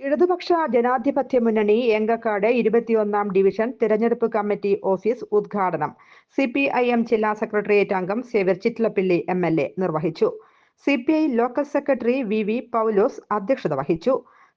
ഇടതുപക്ഷ ജനാധിപത്യ മുന്നണി എങ്കക്കാട് ഇരുപത്തിയൊന്നാം ഡിവിഷൻ തിരഞ്ഞെടുപ്പ് കമ്മിറ്റി ഓഫീസ് ഉദ്ഘാടനം. സി പി ഐ എം ജില്ലാ സെക്രട്ടേറിയറ്റ് അംഗം Xavier Chittilappilly M L A നിർവഹിച്ചു. C P I local secretary V V Paulose അധ്യക്ഷത വഹിച്ചു.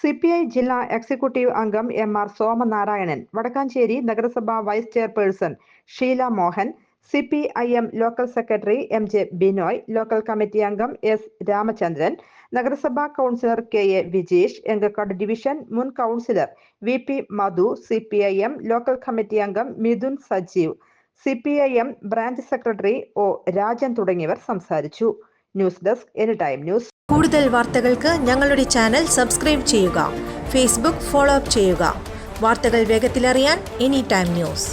സി പി ഐ ജില്ലാ എക്സിക്യൂട്ടീവ് അംഗം എം ആർ സോമനാരായണൻ വടക്കാഞ്ചേരി നഗരസഭാ vice chairperson Sheela Mohan C P I M local secretary M J Binoy local committee അംഗം S Ramachandran നഗരസഭാ councillor K A Vijesh Engakkad division മുൻ councillor V P Madhu C P I M local committee അംഗം Mithun Sajeev C P I M branch secretary O Rajan തുടങ്ങിയവർ സംസാരിച്ചു. News desk any time news കൂടുതൽ വാർത്തകൾക്ക് ഞങ്ങളുടെ channel subscribe ചെയ്യുക. Facebook follow up ചെയ്യുക. വാർത്തകൾ വേഗത്തിലറിയാൻ എനി ടൈം ന്യൂസ്